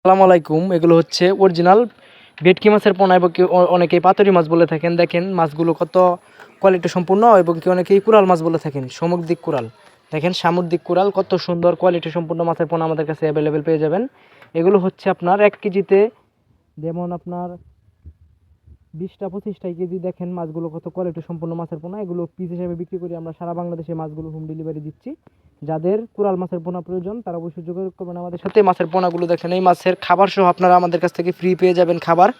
আসসালামু আলাইকুম, এগুলো হচ্ছে অরিজিনাল ভেটকি মাছের পোনা এবং অনেকেই পাতুরি মাছ বলে থাকেন। দেখেন মাছগুলো কত কোয়ালিটি সম্পূর্ণ এবং কি অনেকেই কুরাল মাছ বলে থাকেন, সামুদ্রিক কুরাল দেখেন সামুদ্রিক কুরাল কত সুন্দর কোয়ালিটি সম্পূর্ণ মাছের পোনা আমাদের কাছে অ্যাভেলেবেল পেয়ে যাবেন। এগুলো হচ্ছে আপনার এক কেজিতে যেমন আপনার বিশটা পঁচিশটা কেজি, দেখেন মাছগুলো কত কোয়ালিটি সম্পূর্ণ মাছের পোনা। এগুলো পিস হিসেবে বিক্রি করি আমরা, সারা বাংলাদেশে মাছগুলো হোম ডেলিভারি দিচ্ছি। যাদের কুরাল মাছের পোনা প্রয়োজন, তারা অবশ্যই যোগাযোগ করবেন আমাদের সাথে। মাছের পোনাগুলো দেখেন, এই মাছের খাবার সহ আপনারা আমাদের কাছ থেকে ফ্রি পেয়ে যাবেন খাবার।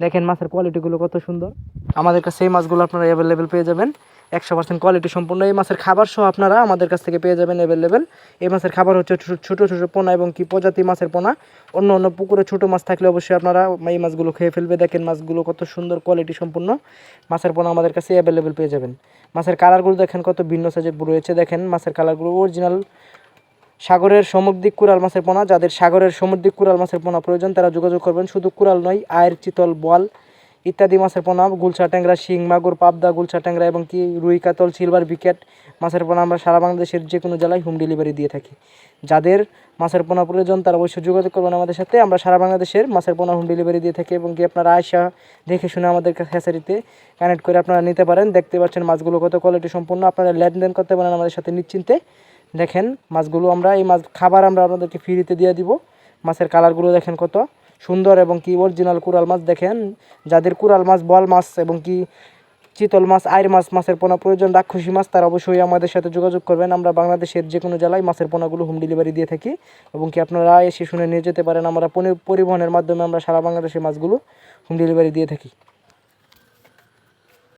দেখেন মাছের কোয়ালিটিগুলো কত সুন্দর। আমাদের কাছে এই মাছগুলো আপনারা অ্যাভেলেবেল পেয়ে যাবেন। একশো পার্সেন্ট কোয়ালিটি সম্পূর্ণ এই মাছের খাবার সহ আপনারা আমাদের কাছ থেকে পেয়ে যাবেন অ্যাভেলেবেল এই মাছের খাবার হচ্ছে ছোটো ছোটো পোনা এবং কি প্রজাতি মাছের পোনা। অন্য অন্য পুকুরে ছোটো মাছ থাকলে অবশ্যই আপনারা এই মাছগুলো খেয়ে ফেলবে। দেখেন মাছগুলো কত সুন্দর কোয়ালিটি সম্পূর্ণ মাছের পোনা আমাদের কাছে অ্যাভেলেবেল পেয়ে যাবেন। মাছের কালারগুলো দেখেন কত ভিন্ন সাইজের রয়েছে। দেখেন মাছের কালারগুলো অরিজিনাল সাগরের সামুদ্রিক কুরাল মাছের পোনা। যাদের সাগরের সামুদ্রিক কুরাল মাছের পোনা প্রয়োজন, তারা যোগাযোগ করবেন। শুধু কুরাল নয়, আয়ের চিতল বল ইত্যাদি মাছের পোনা গুলশা ট্যাংরা, শিং, মাগুর, পাবদা, গুলশা ট্যাংরা এবং কি রুই, কাতল, সিলভার, বিকেট মাছের পোনা আমরা সারা বাংলাদেশের যে কোনো জেলায় হোম ডেলিভারি দিয়ে থাকি। যাদের মাছের পোনা প্রয়োজন তারা অবশ্যই যোগাযোগ করবেন আমাদের সাথে। আমরা সারা বাংলাদেশের মাছের পোনা হোম ডেলিভারি দিয়ে থাকি এবং কি আপনারা আয়সা দেখে শুনে আমাদের হ্যাচারিতে কানেক্ট করে আপনারা নিতে পারেন। দেখতে পাচ্ছেন মাছগুলো কত কোয়ালিটি সম্পূর্ণ আপনারা লেনদেন করতে পারেন আমাদের সাথে নিশ্চিন্তে। দেখেন মাছগুলো আমরা, এই মাছ খাবার আমরা আপনাদেরকে ফ্রিতে দিয়ে দিব। মাছের কালারগুলো দেখেন কত। সুন্দর এবং কি অরিজিনাল কুরাল মাছ দেখেন? যাদের কুরাল মাছ, বল মাছ এবং কি চিতল মাছ আয়ের মাছ, মাছের পোনা প্রয়োজন, রাক্ষসী মাছ, তারা অবশ্যই আমাদের সাথে যোগাযোগ করবেন। আমরা বাংলাদেশের যে কোনো জেলায় মাছের পোনাগুলো হোম ডেলিভারি দিয়ে থাকি এবং কি আপনারা এসে শুনে নিয়ে যেতে পারেন। আমরা পরিবহনের মাধ্যমে আমরা সারা বাংলাদেশে মাছগুলো হোম ডেলিভারি দিয়ে থাকি।